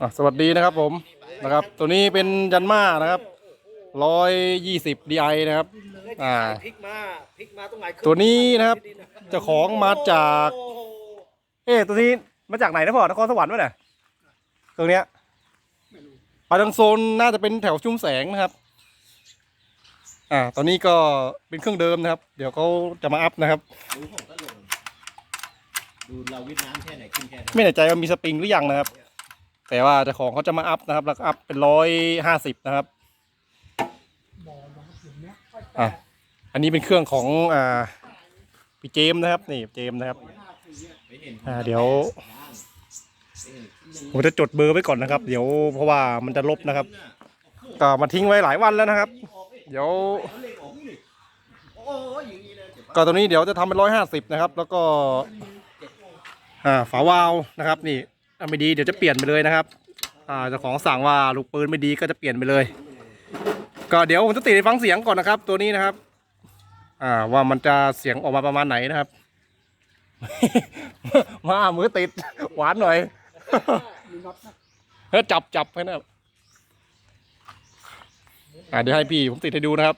อะสวัสดีนะครับผมนะครับ ตัวนี้เป็นยันมานะครับร้อยยี่สิบดีไอนะครับ อ่าพลิกมาพลิกมาตรงไหนตัวนี้นะครับเจ้าของมาจากโอ้โหเอ๊ะตัวนี้มาจากไหนนะพ่อนครสวรรค์วะเนี่ยตรงเนี้ยปาดังโซนน่าจะเป็นแถวชุ่มแสงนะครับ อ่า ตอนนี้ก็เป็นเครื่องเดิมนะครับ เดี๋ยวเขาจะมาอัพนะครับ ดูผมก็ลงดูเราวิทน้ำแค่ไหนขึ้นแค่นั้นไม่แน่ใจว่ามีสปริงหรือยังนะครับ แต่ว่าเจ้าของเขาจะมาอัพนะครับแล้วอัพเป็นร้อยห้าสิบนะครับอะอันนี้เป็นเครื่องของอ่าพี่เจมส์นะครับนี่เจมส์นะครับอ่าเดี๋ยวผมจะจดเบอร์ไว้ก่อนนะครับ เดี๋ยวเพราะว่ามันจะลบนะครับก็มาทิ้งไว้หลายวันแล้วนะครับ เดี๋ยวเอาเหล็กออกนี่โอ้ยอย่างนี้เลยเดี๋ยวก็ตัวนี้เดี๋ยวจะทำเป็นร้อยห้าสิบนะครับ แล้วก็อ่าฝาวาล์วนะครับนี่ ไม่ดีเดี๋ยวจะเปลี่ยนไปเลยนะครับอ่าเจ้าของสั่งว่าลูกปืนไม่ดีก็จะเปลี่ยนไปเลย ก็เดี๋ยวผมจะติดให้ฟังเสียงก่อนนะครับ ตัวนี้นะครับ อ่าว่ามันจะเสียงออกมาประมาณไหนนะครับ มามือติด หวานหน่อยเฮ้ยจับจับให้นะอ่าเดี๋ยวให้พี่ผมติดให้ดูนะครับ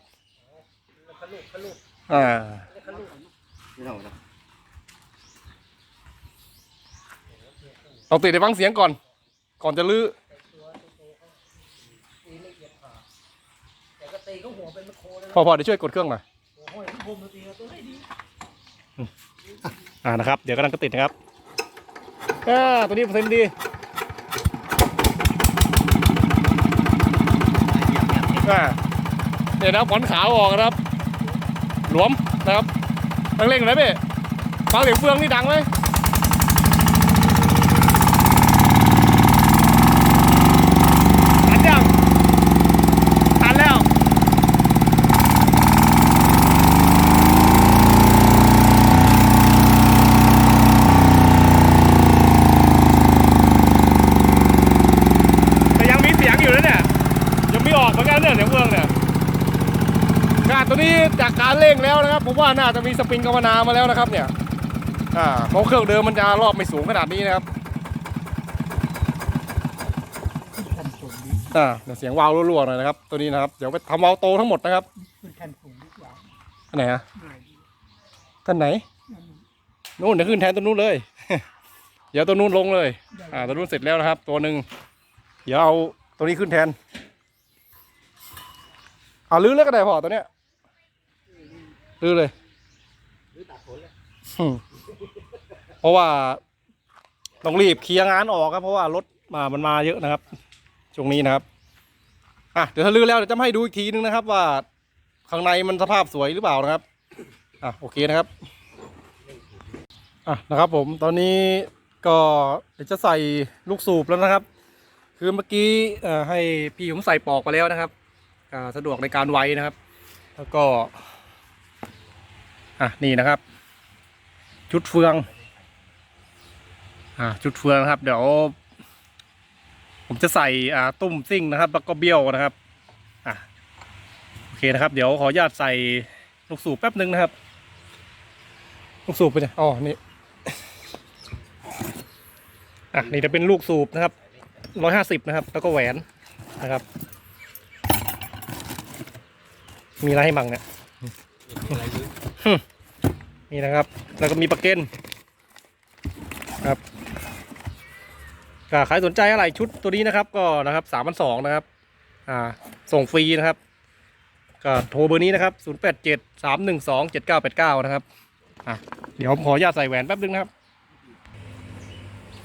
อ่า ไม่ต้องนะ เอาติดในฟังเสียงก่อน ก่อนจะลื้อแต่ก็ตีก็หัวเป็นมะโคเลยพอพอเดี๋ยวช่วยกดเครื่องหน่อยโอ้โหที่ผมตีก็ตัวให้ดีอ่านะครับ เดี๋ยวกำลังจะติดนะครับอ่าตัวนี้เปอร์เซ็นต์ดีอ่าเดี๋ยวนะผอนขาวออกนะครับ หลวมนะครับต้องเร่งหน่อยพี่ฟังเสียงเฟืองนี่ดังไหมตันยังตันแล้ว แต่ยังมีเสียงอยู่นะเนี่ย ยังไม่ออกเหมือนกันเนี่ยเสียงเฟืองเนี่ยงานตัวนี้ จากการเร่งแล้วนะครับ ผมว่าน่าจะมีสปริงกาวนามาแล้วนะครับ เนี่ยอ่าเพราะเครื่องเดิมมันจะรอบไม่สูงขนาดนี้นะครับอ่าเดี๋ยวเสียงวาวรัวๆหน่อยนะครับ ตัวนี้นะครับ เดี๋ยวไปทำวาวโตทั้งหมดนะครับขึ้นแทนสูงดีกว่าอันไหนอะท่านไหนนู่นเดี๋ยวขึ้นแทนตัวนู้นเลย เดี๋ยวตัวนู้นลงเลย อ่าตัวนู้นเสร็จแล้วนะครับ ตัวหนึ่งเดี๋ยวเอาตัวนี้ขึ้นแทนเอาลื้อแล้วก็ได้พอตัวเนี้ย ลื้อเลยหรือตัดผลเลยอืมเพราะว่าต้องรีบเคลียร์งานออกครับ เพราะว่ารถมามันมาเยอะนะครับช่วงนี้นะครับอะเดี๋ยวถ้าลื้อแล้วเดี๋ยวจะมาให้ดูอีกทีนึงนะครับ ว่าข้างในมันสภาพสวยหรือเปล่านะครับอะโอเคนะครับอะนะครับ ผมตอนนี้ก็เดี๋ยวจะใส่ลูกสูบแล้วนะครับ คือเมื่อกี้เอ่อให้พี่ผมใส่ปอกไปแล้วนะครับอ่าสะดวกในการไว้นะครับ แล้วก็ อะนี่นะครับ ชุดเฟือง อ่าชุดเฟืองนะครับ เดี๋ยว ผมจะใส่อ่าตุ้มซิ่งนะครับ แล้วก็เบี้ยวนะครับ อะโอเคนะครับ เดี๋ยวขออนุญาตใส่ลูกสูบแป๊บนึงนะครับ ลูกสูบไปเนี่ยอ๋อนี่อะนี่จะเป็นลูกสูบนะครับร้อยห้าสิบนะครับ แล้วก็แหวนนะครับ มีอะไรให้มั่งเนี่ยอะไร นี่นะครับ แล้วก็มีปลาเก้นครับก็ใครสนใจอะไรชุดตัวนี้นะครับก็นะครับสามพันสองนะครับ อ่า ส่งฟรีนะครับ ก็โทรเบอร์นี้นะครับศูนย์แปดเจ็ดสามหนึ่งสองเจ็ดเก้าแปดเก้านะครับ อะ เดี๋ยวผมขออนุญาตใส่แหวนแป๊บนึงนะครับ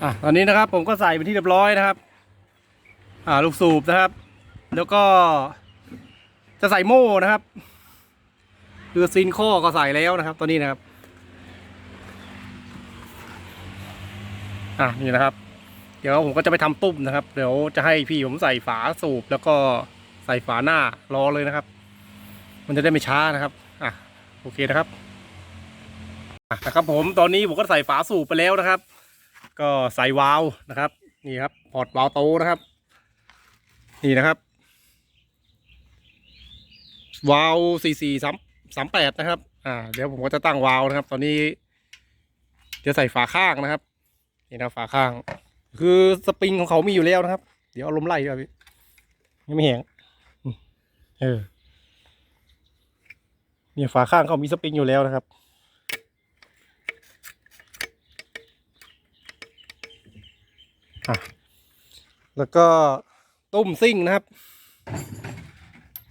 อะ ตอนนี้นะครับ ผมก็ใส่เป็นที่เรียบร้อยนะครับ อ่า ลูกสูบนะครับ แล้วก็จะใส่โม่นะครับ คือซินข้อก็ใส่แล้วนะครับตัวนี้นะครับ อะนี่นะครับ เดี๋ยวผมก็จะไปทำตุ้มนะครับ เดี๋ยวจะให้พี่ผมใส่ฝาสูบแล้วก็ใส่ฝาหน้ารอเลยนะครับ มันจะได้ไม่ช้านะครับอะโอเคนะครับอะนะครับ ผมตอนนี้ผมก็ใส่ฝาสูบไปแล้วนะครับ ก็ใส่วาล์วนะครับ นี่ครับพอร์ตวาล์วโตนะครับ นี่นะครับวาล์วสี่สี่สาม สามแปดนะครับ อ่า เดี๋ยวผมก็จะตั้งวาล์วนะครับ ตอนนี้จะใส่ฝาข้างนะครับ นี่นะฝาข้าง คือสปริงของเขามีอยู่แล้วนะครับ เดี๋ยวเอาลมไล่ดีกว่าพี่ยังไม่แห้งเออเนี่ยฝาข้างเขามีสปริงอยู่แล้วนะครับอะแล้วก็ตุ้มซิ่งนะครับ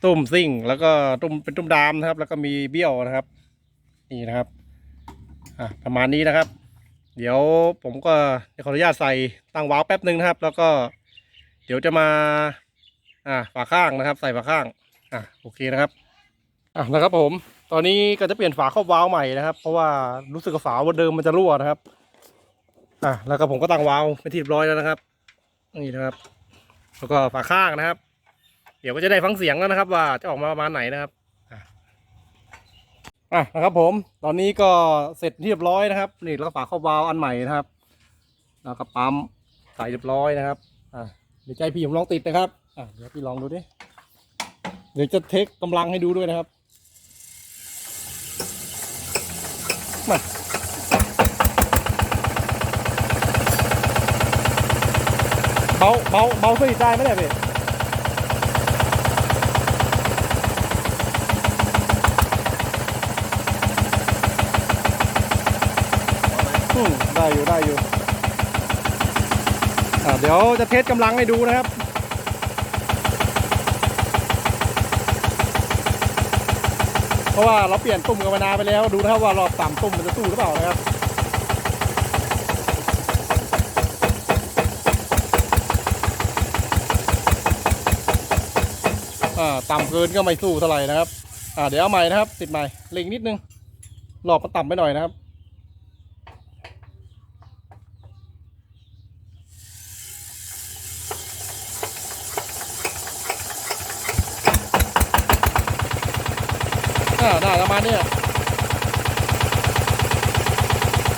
ตุ้มซิ่ง แล้วก็ตุ้มเป็นตุ้มดามนะครับ แล้วก็มีเบี้ยวนะครับ นี่นะครับอะประมาณนี้นะครับ เดี๋ยวผมก็ขออนุญาตใส่ตั้งวาล์วแป๊บหนึ่งนะครับ แล้วก็ เดี๋ยวจะมา อ่าฝาข้างนะครับ ใส่ฝาข้างอะโอเคนะครับอะนะครับผม ตอนนี้ก็จะเปลี่ยนฝาครอบวาล์วใหม่นะครับ เพราะว่ารู้สึกว่าฝาวันเดิมมันจะรั่วนะครับอะแล้วก็ผมก็ตั้งวาล์วไปนที่เรียบร้อยแล้วนะครับนี่นะครับ แล้วก็ฝาข้างนะครับ เดี๋ยวก็จะได้ฟังเสียงแล้วนะครับ ว่าจะออกมาประมาณไหนนะครับอะอะนะครับผมตอนนี้ก็เสร็จเรียบร้อยนะครับ นี่แล้วก็ฝาครอบวาล์วอันใหม่นะครับ แล้วก็ปั๊มใส่เรียบร้อยนะครับอะเดี๋ยวใจพี่ผมลองติดนะครับอะเดี๋ยวพี่ลองดูดิเดี๋ยวจะเทคกำลังให้ดูด้วยนะครับมาเบาเบาเบาสนิทได้ไหมเนี่ยพี่ ได้อยู่ได้อยู่เดี๋ยวจะเทสกำลังให้ดูนะครับเพราะว่าเราเปลี่ยนตุ่มกันมานาไปแล้วดูนะครับว่ารอบต่ำตุ่มมันจะสู้หรือเปล่านะครับอ่าต่ำเกินก็ไม่สู้เท่าไหร่นะครับเดี๋ยวเอาใหม่นะครับ ติดใหม่เล็งนิดนึงรอบมันต่ำไปหน่อยนะครับ อ่าได้ประมาณนี้อะ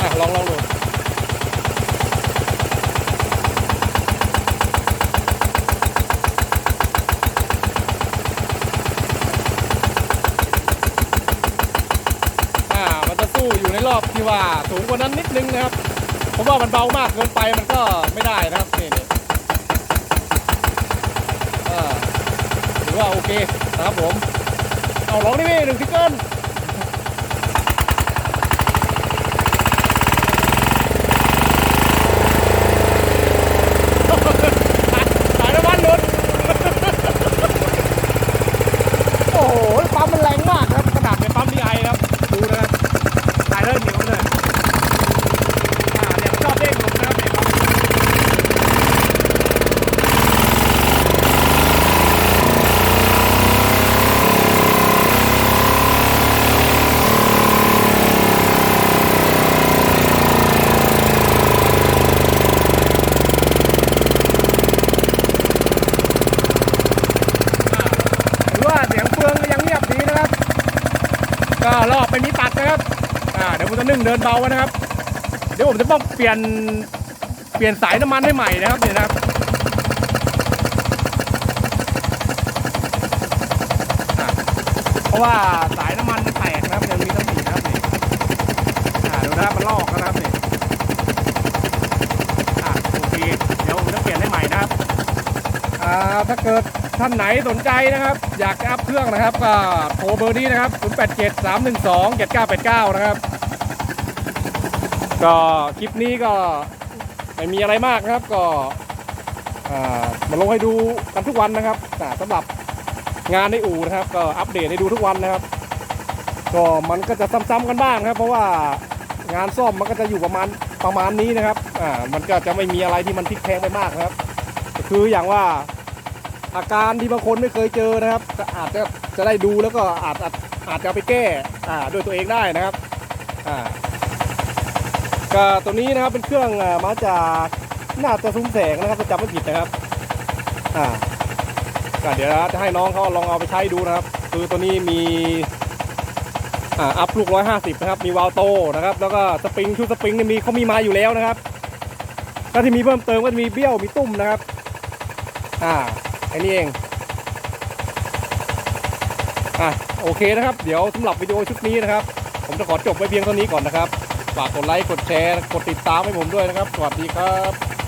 อะลองลองดูอ่ามันจะสู้อยู่ในรอบที่ว่า สูงกว่านั้นนิดนึงนะครับ ผมว่ามันเบามากเกินไปมันก็ไม่ได้นะครับนี่นี่ถือว่าโอเคนะครับผม เอาลองดิพี่หนึ่งทิกเกิลสายน้ำมันหลุด โอ้โห ปั๊มมันแรงมากครับ ขนาดเป็นปั๊มดีไอครับ ดูนะครับสายเริ่มเหนียวเลย อ่าเนี่ยชอบเด้งลงนะครับเนี่ยปั๊ม หรือว่าเสียงเฟืองก็ยังเงียบดีนะครับ ก็รอบไม่มีตัดนะครับ อ่า เดี๋ยว ผมจะนึ่งเดินเบาไว้นะครับ เดี๋ยวผมจะต้องเปลี่ยนเปลี่ยนสายน้ำมันให้ใหม่นะครับเนี่ยนะครับเพราะว่าสายน้ำมันมันแตกนะครับยังมีตำหนินะครับนี่อ่าดูนะครับมันลอกนะครับนี่อ่าโอเคเดี๋ยวผมจะเปลี่ยนให้ใหม่นะครับอ่าถ้าเกิดท่านไหนสนใจนะครับ อยากจะอัพเครื่องนะครับก็โทรเบอร์นี้นะครับ 087 312 7989 นะครับ ก็คลิปนี้ก็ไม่มีอะไรมากนะครับ ก็มาลงให้ดูกันทุกวันนะครับอ่าสำหรับงานในอู่นะครับ ก็อัปเดตให้ดูทุกวันนะครับ ก็มันก็จะซ้ำๆกันบ้างครับ เพราะว่างานซ่อมมันก็จะอยู่ประมาณประมาณนี้นะครับอ่ามันก็จะไม่มีอะไรที่มันพลิกแพงไปมากนะครับ คืออย่างว่าอาการที่บางคนไม่เคยเจอนะครับอาจจะจะได้ดูแล้วก็อาจอาจอาจจะเอาไปแก้อ่าด้วยตัวเองได้นะครับอ่า ก็ตัวนี้นะครับเป็นเครื่องมาจากน่าจะซุ้มแสงนะครับถ้าจำไม่ผิดนะครับ อ่าก็เดี๋ยวจะให้น้องเขาลองเอาไปใช้ดูนะครับ คือตัวนี้มีอ่าอัพลูกร้อยห้าสิบนะครับ มีวาลโตนะครับ แล้วก็สปริงชุดสปริงเนี่ยมีเขามีมาอยู่แล้วนะครับก็ที่มีเพิ่มเติมก็จะมีเบี้ยวมีตุ้มนะครับ อ่าไอ้นี่เองอะโอเคนะครับ เดี๋ยวสำหรับวิดีโอชุดนี้นะครับ ผมจะขอจบไว้เพียงเท่านี้ก่อนนะครับ ฝากกดไลค์ กดแชร์ กดติดตามให้ผมด้วยนะครับ สวัสดีครับ